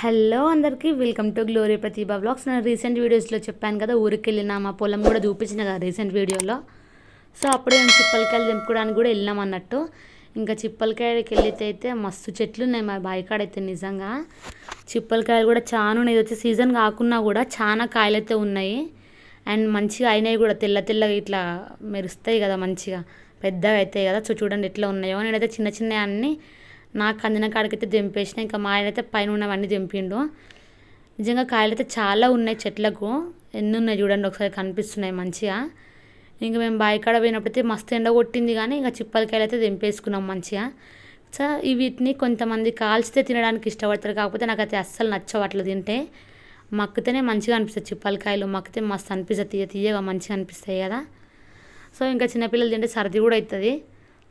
Hello అందరికీ welcome to Glory Pratibha blogs నేను recent వీడియోస్లో చెప్పాను కదా ఊరికి వెళ్ళిన మా పొలం కూడా చూపించిన కదా రీసెంట్ వీడియోలో. సో అప్పుడే మేము చిప్పలకాయలు తెంపుకోవడానికి కూడా వెళ్ళాం అన్నట్టు. ఇంకా చిప్పలకాయకి వెళ్ళితే అయితే మస్తు చెట్లు ఉన్నాయి మా బాయికాడ అయితే నిజంగా. చిప్పలకాయలు కూడా చాలా ఉన్నాయి. ఇది వచ్చి సీజన్ కాకున్నా కూడా చాలా కాయలు అయితే ఉన్నాయి. అండ్ మంచిగా అయినాయి కూడా తెల్ల తెల్లగా ఇట్లా మెరుస్తాయి కదా మంచిగా. పెద్దగా అవుతాయి కదా. సో చూడండి ఎట్లా ఉన్నాయో. నేనైతే చిన్న చిన్న అన్నీ నాకు అందిన కాడికైతే దింపేసిన. ఇంకా మా ఆయన అయితే పైన ఉన్నవన్నీ దింపిండు. నిజంగా కాయలు అయితే చాలా ఉన్నాయి చెట్లకు. ఎన్ని ఉన్నాయి చూడండి ఒకసారి కనిపిస్తున్నాయి మంచిగా. ఇంకా మేము బాయికాడ పోయినప్పుడైతే మస్తు ఎండ కొట్టింది కానీ ఇంకా చిప్పలకాయలు అయితే దింపేసుకున్నాం మంచిగా. సో వీటిని కొంతమంది కాల్చితే తినడానికి ఇష్టపడతారు. కాకపోతే నాకైతే అస్సలు నచ్చవు అట్లా తింటే. మక్కితేనే మంచిగా అనిపిస్తుంది చిప్పలకాయలు. మక్కితే మస్తు అనిపిస్తుంది తీయ తీయగా మంచిగా అనిపిస్తాయి కదా. సో ఇంకా చిన్నపిల్లలు తింటే సర్ది కూడా అవుతుంది.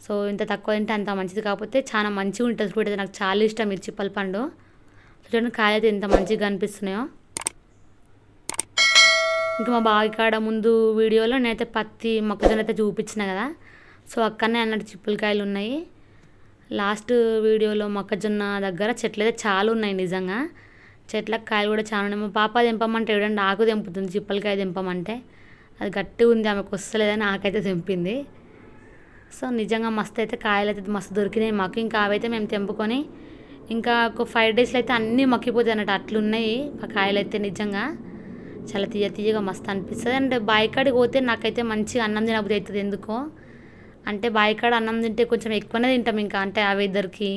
సో ఇంత తక్కువ తింటే అంత మంచిది. కాకపోతే చాలా మంచిగా ఉంటుంది ఫ్రూట్ అయితే. నాకు చాలా ఇష్టం మిర్చి చిప్పల పండు. చూడండి కాయలు అయితే ఎంత మంచిగా కనిపిస్తున్నాయో. ఇంకా మా బావి కాడ ముందు వీడియోలో నేనైతే పత్తి మొక్కజొన్న అయితే చూపించిన కదా. సో అక్కడనే అన్నట్టు చిప్పులకాయలు ఉన్నాయి. లాస్ట్ వీడియోలో మొక్కజొన్న దగ్గర చెట్లు అయితే చాలా ఉన్నాయి నిజంగా. చెట్లకు కాయలు కూడా చాలా ఉన్నాయి. మా పాప తెంపమంటే ఎవడండి ఆకు తెంపుతుంది. చిప్పలకాయ తెంపమంటే. అది గట్టిగా ఉంది. ఆమెకు వస్తలేదని ఆకైతే తెంపింది. సో నిజంగా మస్తు అయితే కాయలు అయితే మస్తు దొరికినాయి. మాకు ఇంకా అవైతే మేము తెంపుకొని ఇంకా ఒక ఫైవ్ డేస్లో అయితే అన్నీ మక్కిపోతాయి అన్నట్టు అట్లున్నాయి. ఆ కాయలు అయితే నిజంగా చాలా తీయ తీయగా మస్తు అనిపిస్తుంది. అండ్ బాయికాడికి పోతే నాకైతే మంచిగా అన్నం తినబుద్ధి అవుతుంది ఎందుకో. అంటే బాయికాడ అన్నం తింటే కొంచెం ఎక్కువనే తింటాం ఇంకా. అంటే ఆ వెదర్కి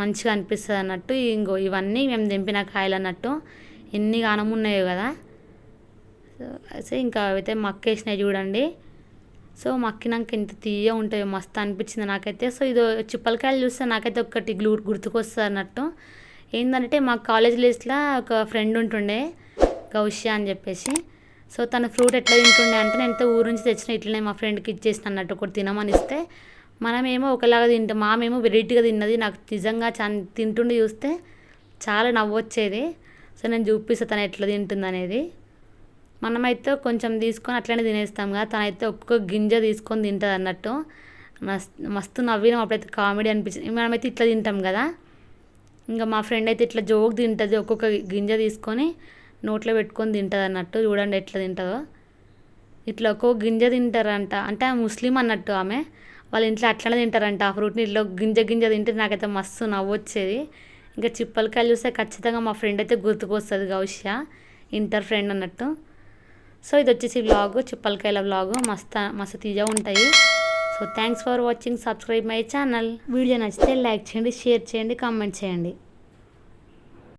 మంచిగా అనిపిస్తుంది అన్నట్టు. ఇంకో ఇవన్నీ మేము తెంపిన కాయలు అన్నట్టు ఎన్ని గానం ఉన్నాయో కదా. సో ఇంకా అవైతే మక్కేసినాయి చూడండి. సో మక్కినాక ఎంత తీయ ఉంటాయో మస్తు అనిపించింది నాకైతే. సో ఇది చిప్పలకాయలు చూస్తే నాకైతే ఒకటి గ్లూ గుర్తుకొస్తుంది అన్నట్టు. ఏంటంటే మా కాలేజ్ లిస్ట్లో ఒక ఫ్రెండ్ ఉంటుండే గౌష్య అని చెప్పేసి. సో తన ఫ్రూట్ ఎట్లా తింటుండే అంటే నేను ఊరు నుంచి తెచ్చిన ఇట్లనే మా ఫ్రెండ్కి ఇచ్చేసిన అన్నట్టు ఒకటి తినమని ఇస్తే. మనమేమో ఒకలాగా తింటాం మామేమో వెరైటీగా తిన్నది. నాకు నిజంగా చా తింటుండి చూస్తే చాలా నవ్వొచ్చేది. సో నేను చూపిస్తాను తను ఎట్లా తింటుంది అనేది మనమైతే కొంచెం తీసుకొని అట్లనే తినేస్తాం కదా. తనైతే ఒక్కొక్క గింజ తీసుకొని తింటుంది అన్నట్టు. మస్తు నవ్వినాం. అప్పుడైతే కామెడీ అనిపించింది. మనమైతే ఇట్లా తింటాం కదా. ఇంకా మా ఫ్రెండ్ అయితే ఇట్లా జోక్ తింటుంది. ఒక్కొక్క గింజ తీసుకొని నోట్లో పెట్టుకొని తింటుంది అన్నట్టు. చూడండి ఎట్లా తింటుందో. ఇట్లా ఒక్కొక్క గింజ తింటారంట. అంటే ముస్లిం అన్నట్టు ఆమె. వాళ్ళ ఇంట్లో అట్లనే తింటారంట. ఆ ఫ్రూట్ని ఇట్లా గింజ గింజ తింటే నాకైతే మస్తు నవ్వొచ్చేది. ఇంకా చిప్పలకాయలు చూస్తే ఖచ్చితంగా మా ఫ్రెండ్ అయితే గుర్తుకొస్తుంది. గౌష్య ఇంటర్ ఫ్రెండ్ అన్నట్టు. సో ఇది వచ్చేసి వ్లాగ్ చిప్పలకాయల వ్లాగ్ మస్త మస్తు తీజా ఉంటాయి. So thanks for watching subscribe my channel video నచ్చితే లైక్ చేయండి షేర్ చేయండి కామెంట్ చేయండి.